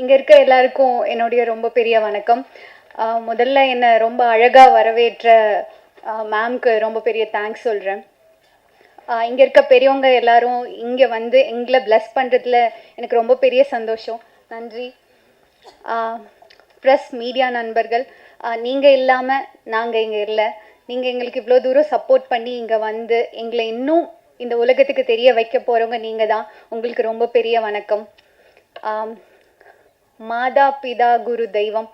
இங்கே இருக்க எல்லாருக்கும் என்னுடைய ரொம்ப பெரிய வணக்கம். முதல்ல என்னை ரொம்ப அழகாக வரவேற்ற மேம்க்கு ரொம்ப பெரிய தேங்க்ஸ் சொல்கிறேன் இங்கே இருக்க பெரியவங்க எல்லாரும் இங்கே வந்து எங்களை bless பண்ணுறதுல எனக்கு ரொம்ப பெரிய சந்தோஷம். நன்றி. ப்ரெஸ் மீடியா நண்பர்கள் நீங்கள் இல்லாமல் நாங்கள் இங்கே இல்லை. நீங்கள் எங்களுக்கு இவ்வளோ தூரம் சப்போர்ட் பண்ணி இங்கே வந்து எங்களை இன்னும் இந்த உலகத்துக்கு தெரிய வைக்க போகிறவங்க நீங்கள் தான் உங்களுக்கு ரொம்ப பெரிய வணக்கம். மாதா பிதா குரு தெய்வம்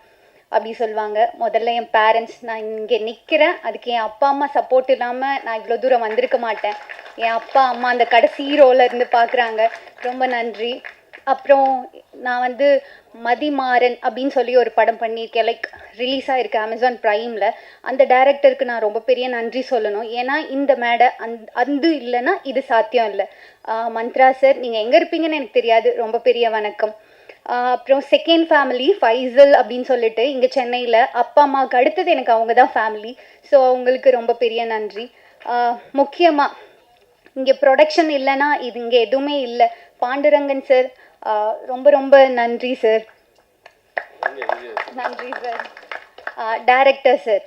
அப்படி சொல்லுவாங்க. முதல்ல என் பேரண்ட்ஸ் நான் இங்கே நிற்கிறேன் அதுக்கு என் அப்பா அம்மா சப்போர்ட் இல்லாமல் நான் இவ்வளோ தூரம் வந்திருக்க மாட்டேன். என் அப்பா அம்மா அந்த கடைசி ரோல இருந்து பார்க்குறாங்க. ரொம்ப நன்றி. அப்புறம் நான் வந்து மதிமாறன் அப்படின்னு சொல்லி ஒரு படம் பண்ணியிருக்கேன். லைக் ரிலீஸ் ஆகிருக்கு அமேசான் ப்ரைமில் அந்த டேரக்டருக்கு நான் ரொம்ப பெரிய நன்றி சொல்லணும். ஏன்னா இந்த மேடை அந் அது இல்லைன்னா இது சாத்தியம் இல்லை. மந்த்ரா சார் நீங்கள் எங்கே இருப்பீங்கன்னு எனக்கு தெரியாது. ரொம்ப பெரிய வணக்கம். அப்புறம் செகண்ட் ஃபேமிலி ஃபைசல் அப்படின்னு சொல்லிட்டு இங்கே சென்னையில் அப்பா அம்மாவுக்கு அடுத்தது எனக்கு அவங்க தான் ஃபேமிலி ஸோ அவங்களுக்கு ரொம்ப பெரிய நன்றி. முக்கியமாக இங்கே ப்ரொடக்ஷன் இல்லைன்னா இது இங்கே எதுவுமே இல்லை. பாண்டுரங்கன் சார் ரொம்ப ரொம்ப நன்றி சார் நன்றி சார் டைரக்டர் சார்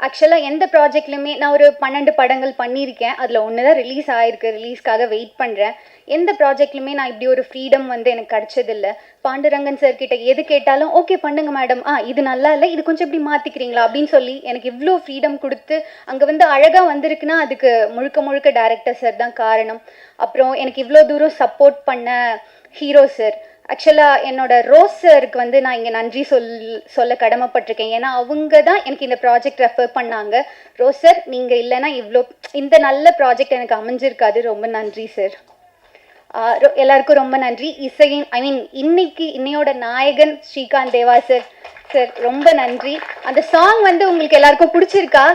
ஆக்சுவலாக எந்த ப்ராஜெக்ட்லையுமே நான் ஒரு பன்னெண்டு படங்கள் பண்ணியிருக்கேன். அதில் ஒன்று தான் ரிலீஸ் ஆகிருக்கு ரிலீஸ்க்காக வெயிட் பண்ணுறேன் எந்த ப்ராஜெக்ட்லையுமே நான் இப்படி ஒரு ஃப்ரீடம் வந்து எனக்கு கிடைச்சதில்ல. பாண்டுரங்கன் சார் கிட்ட எது கேட்டாலும் ஓகே பண்ணுங்க மேடம் ஆ இது நல்லா இல்லை. இது கொஞ்சம் இப்படி மாற்றிக்கிறீங்களா அப்படின்னு சொல்லி எனக்கு இவ்வளோ ஃப்ரீடம் கொடுத்து அங்கே வந்து அழகாக வந்திருக்குன்னா அதுக்கு முழுக்க முழுக்க டேரக்டர் சார் தான் காரணம். அப்புறம் எனக்கு இவ்வளோ தூரம் சப்போர்ட் பண்ண ஹீரோ சார் ஆக்சுவலாக என்னோட ரோஸ் வந்து நான் இங்கே நன்றி சொல் சொல்ல கடமைப்பட்டிருக்கேன். ஏன்னா அவங்க தான் எனக்கு இந்த ப்ராஜெக்ட் ரெஃபர் பண்ணாங்க. ரோஸ் சார் நீங்கள் இல்லைன்னா இவ்வளோ இந்த நல்ல ப்ராஜெக்ட் எனக்கு அமைஞ்சிருக்காது. ரொம்ப நன்றி சார் எல்லாருக்கும் ரொம்ப நன்றி. இசையின் ஐ மீன் இன்னைக்கு இன்னையோட நாயகன் ஸ்ரீகாந்த் தேவா சார் சார் ரொம்ப நன்றி. அந்த சாங் வந்து உங்களுக்கு எல்லாருக்கும் பிடிச்சிருக்கா?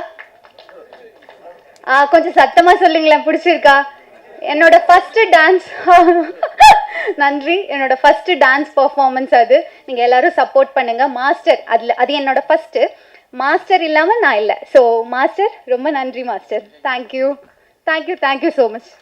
ஆ கொஞ்சம் சத்தமாக சொல்லுங்களேன். பிடிச்சிருக்கா? என்னோட ஃபஸ்ட்டு டான்ஸ் நன்றி. என்னோட ஃபர்ஸ்ட் டான்ஸ் பர்ஃபார்மன்ஸ் அது. நீங்கள் எல்லாரும் சப்போர்ட் பண்ணுங்க. மாஸ்டர் அதில் அது என்னோட ஃபர்ஸ்ட் மாஸ்டர் இல்லாமல் நான் இல்லை. ஸோ மாஸ்டர் ரொம்ப நன்றி master thank you thank you thank you so much